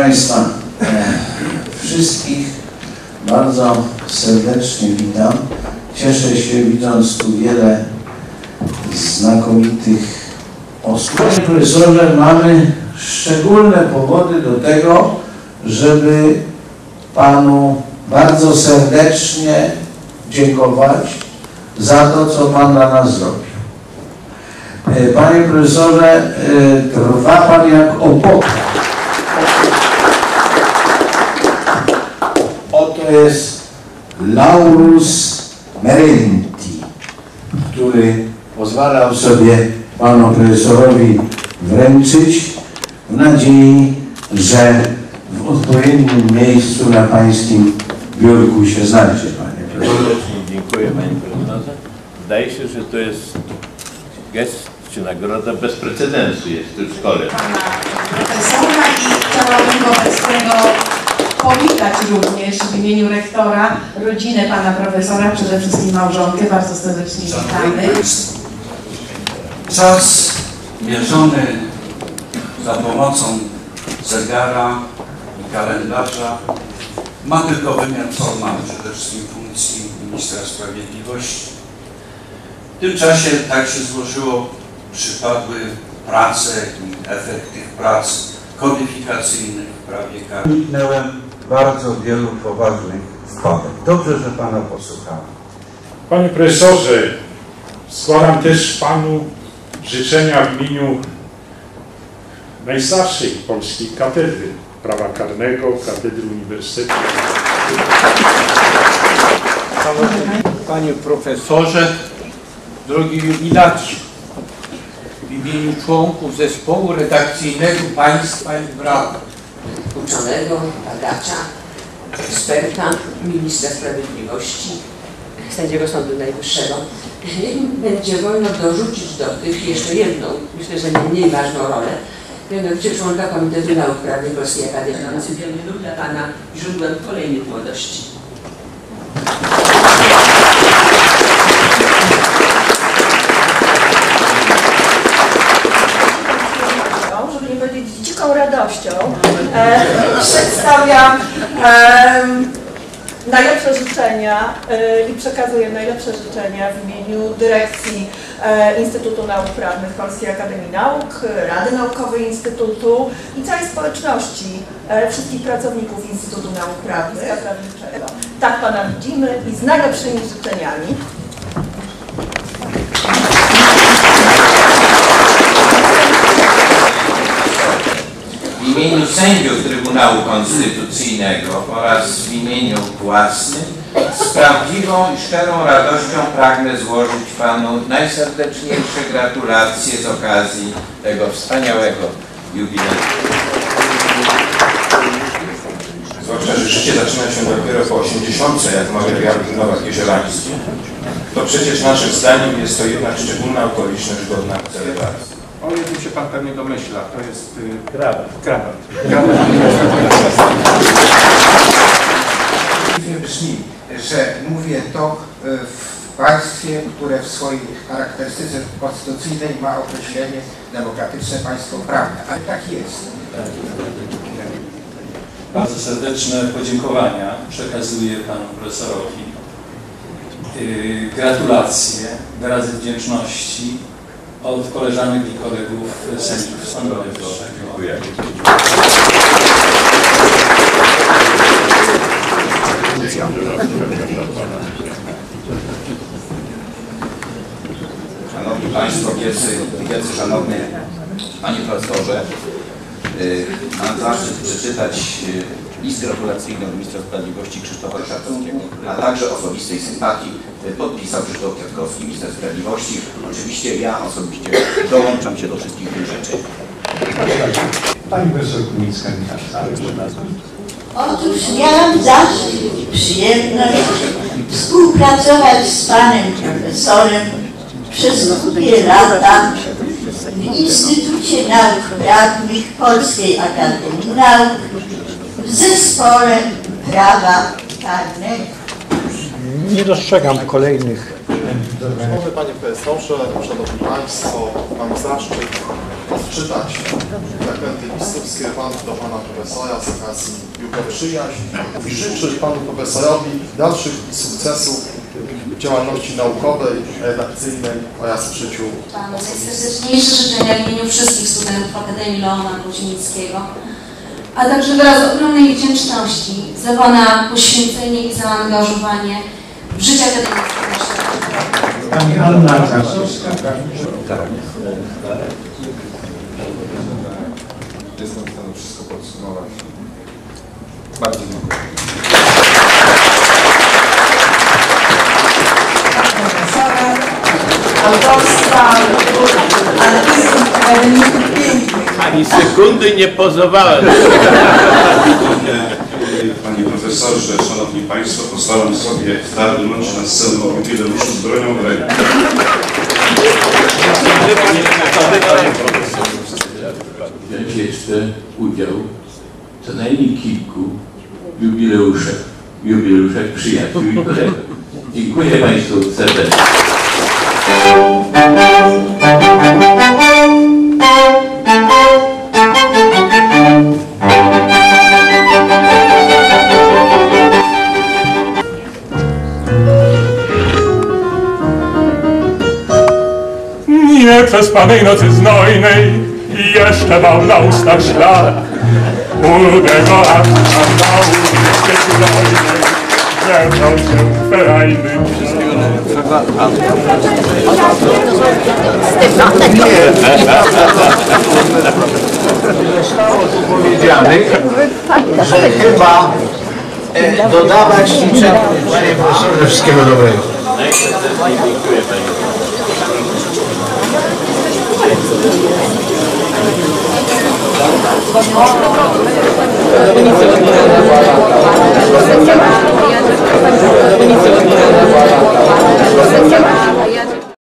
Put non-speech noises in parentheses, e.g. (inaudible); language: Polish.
Państwa, e, wszystkich bardzo serdecznie witam. Cieszę się widząc tu wiele znakomitych osób. Panie profesorze, mamy szczególne powody do tego, żeby Panu bardzo serdecznie dziękować za to, co Pan dla nas zrobił. E, Panie profesorze, e, trwa Pan jak opoka. Oto jest Laurus Merenti, który pozwalał sobie Panu profesorowi wręczyć w nadziei, że w odpowiednim miejscu na Pańskim biurku się znajdzie, Panie profesorze. Serdecznie dziękuję Panie Profesorze. Wydaje się, że to jest gest czy nagroda bez precedensu jest w szkole. pana profesora i chciałabym wobec tego powitać również w imieniu rektora rodzinę pana profesora, przede wszystkim małżonkę. Bardzo serdecznie witamy. Czas mierzony za pomocą zegara i kalendarza ma tylko wymiar formalny, przede wszystkim funkcji ministra sprawiedliwości. W tym czasie tak się złożyło, przypadły prace i efekt tych prac kodyfikacyjnych w prawie karnym. Bardzo wielu poważnych wpadek. Dobrze, że Pana posłuchałem. Panie profesorze, składam też Panu życzenia w imieniu najstarszej polskiej katedry prawa karnego, katedry Uniwersytetu. Szanowny Panie Profesorze, drogi jubilaci, w imieniu członków zespołu redakcyjnego Państwa i Brawa, uczonego, badacza, eksperta, ministra sprawiedliwości, sędziego Sądu Najwyższego. (laughs) Będzie wolno dorzucić do tych jeszcze jedną, myślę, że nie mniej ważną rolę, mianowicie członka Komitetu Nauk Prawnych Polskiej Akademii był dla Pana źródłem kolejnych młodości. żeby nie powiedzieć radością, e, przedstawiam e, najlepsze życzenia e, i przekazuję najlepsze życzenia w imieniu dyrekcji e, Instytutu Nauk Prawnych Polskiej Akademii Nauk, Rady Naukowej Instytutu i całej społeczności, e, wszystkich pracowników Instytutu Nauk Prawnych. Tak Pana widzimy i z najlepszymi życzeniami. Imieniu sędziów Trybunału Konstytucyjnego oraz w imieniu własnym z prawdziwą i szczerą radością pragnę złożyć Panu najserdeczniejsze gratulacje z okazji tego wspaniałego jubileuszu. Zwłaszcza, że życie zaczyna się dopiero po 80, jak mawiał Jan Nowak Jezielański, to przecież naszym zdaniem jest to jednak szczególna okoliczność godna celebracji. O jednym się Pan pewnie domyśla, to jest y, Krawat. krawat. brzmi, że mówię to y, w państwie, które w swojej charakterystyce konstytucyjnej ma określenie demokratyczne państwo prawne, ale tak jest. Bardzo serdeczne podziękowania przekazuję Panu Profesorowi. Yy, Gratulacje, wyrazy wdzięczności od koleżanek i kolegów sędziów Sądu Najwyższego. Dziękuję. Szanowni Państwo, wielcy, wielcy szanowny Panie Profesorze, y, mam zaszczyt przeczytać y, list gratulacyjny od Ministra Sprawiedliwości Krzysztofa Ryszardowskiego, a także osobistej sympatii podpisał Krzysztof Kwiatkowski, Minister Sprawiedliwości. Oczywiście ja osobiście dołączam się do wszystkich tych rzeczy. Pani profesor Kunicka, Otóż miałam zaszczyt i przyjemność współpracować z panem profesorem przez długie lata w Instytucie Nauk Prawnych Polskiej Akademii Nauk w zespole prawa karnego. Nie dostrzegam kolejnych. Szanowny Panie Profesorze, Szanowni Państwo, mam zaszczyt. Odczytać fragmenty listów skierowanych do pana profesora z okazji Jego Przyjaźń i życzyć panu profesorowi dalszych sukcesów w działalności naukowej, redakcyjnej oraz w życiu Panu najserdeczniejsze życzenia w imieniu wszystkich studentów Akademii Leona Gruzińskiego, a także wyraz ogromnej wdzięczności za Pana poświęcenie i zaangażowanie życie akademickie. Pani Anna Krasowska. Jestem w stanie wszystko podsumować. Bardzo dziękuję. autorstwa artystów akademików pięknych. Ani sekundy nie pozowałem. Panie profesorze, szanowni państwo, postaram sobie wtargnąć na scenę jubileuszu z bronią w ręku. wziąć jeszcze udział co najmniej kilku jubileuszach, jubileuszach przyjaciół i kolegów. Dziękuję Państwu serdecznie. Nieprzespanej nocy znojnej i jeszcze mam na ustach ślad Młodego akta na ulicy znojnej Zebrał się ferajny Zostało tu powiedzianych, że chyba e, dodawać niczego. Panie profesorze, wszystkiego dobrego. こんにちは。